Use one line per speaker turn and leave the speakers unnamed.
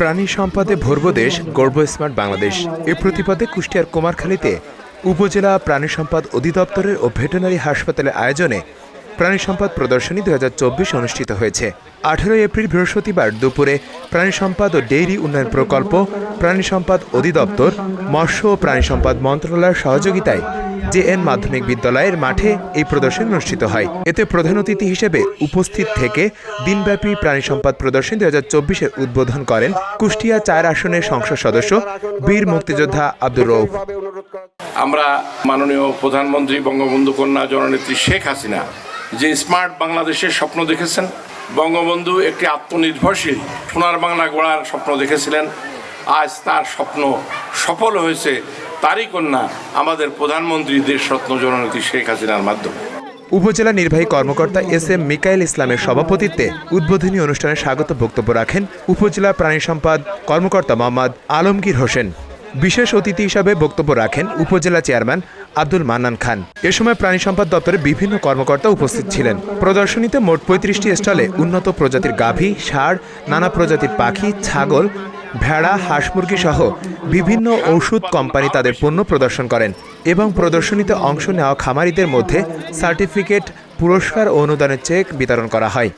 প্রাণী সম্পদে ভরব দেশ গর্ব স্মার্ট বাংলাদেশ। এ প্রতিপাদে কুষ্টিয়ার কুমারখালীতে উপজেলা প্রাণী সম্পদ অধিদপ্তরের ও ভেটেনারি হাসপাতালের আয়োজনে প্রাণী সম্পদ প্রদর্শনী দুই হাজার চব্বিশ অনুষ্ঠিত হয়েছে। আঠেরোই এপ্রিল বৃহস্পতিবার দুপুরে প্রাণী সম্পদ ও ডেইরি উন্নয়ন প্রকল্প, প্রাণী সম্পদ অধিদপ্তর, মৎস্য ও প্রাণী সম্পদ মন্ত্রণালয়ের সহযোগিতায় জেএন মাধ্যমিক বিদ্যালয়ের মাঠে এই প্রদর্শনী অনুষ্ঠিত হয়। এতে প্রধান অতিথি হিসেবে উপস্থিত থেকে দিনব্যাপী প্রাণী সম্পদ প্রদর্শনী দু হাজার চব্বিশের উদ্বোধন করেন কুষ্টিয়া চার আসনের সংসদ সদস্য বীর মুক্তিযোদ্ধা আব্দুর রৌফ
আমরা মাননীয় প্রধানমন্ত্রী বঙ্গবন্ধু কন্যা জননেত্রী শেখ হাসিনা যে স্মার্ট বাংলাদেশের স্বপ্ন দেখেছেন, বঙ্গবন্ধু একটি আত্মনির্ভরশীল সোনার বাংলা গড়ার স্বপ্ন দেখেছিলেন, আজ তার স্বপ্ন সফল হয়েছে তারই কন্যা আমাদের প্রধানমন্ত্রী দেশরত্ন জননেত্রী শেখ হাসিনার মাধ্যমে।
উপজেলা নির্বাহী কর্মকর্তা এস এম মিকাইল ইসলামের সভাপতিত্বে উদ্বোধনী অনুষ্ঠানে স্বাগত বক্তব্য রাখেন উপজেলা প্রাণী সম্পদ কর্মকর্তা মোহাম্মদ আলমগীর হোসেন। বিশেষ অতিথি হিসাবে বক্তব্য রাখেন উপজেলা চেয়ারম্যান আব্দুল মান্নান খান। এ সময় প্রাণী সম্পদ দপ্তরের বিভিন্ন কর্মকর্তা উপস্থিত ছিলেন। প্রদর্শনীতে মোট পঁয়ত্রিশটি স্টলে উন্নত প্রজাতির গাভী, ষাঁড়, নানা প্রজাতির পাখি, ছাগল ভেড়া, হাঁস মুরগি সহ বিভিন্ন ঔষধ কোম্পানি তাদের পণ্য প্রদর্শন করেন এবং প্রদর্শনীতে অংশ নেওয়া খামারিদের মধ্যে সার্টিফিকেট, পুরস্কার ও অনুদানের চেক বিতরণ করা হয়।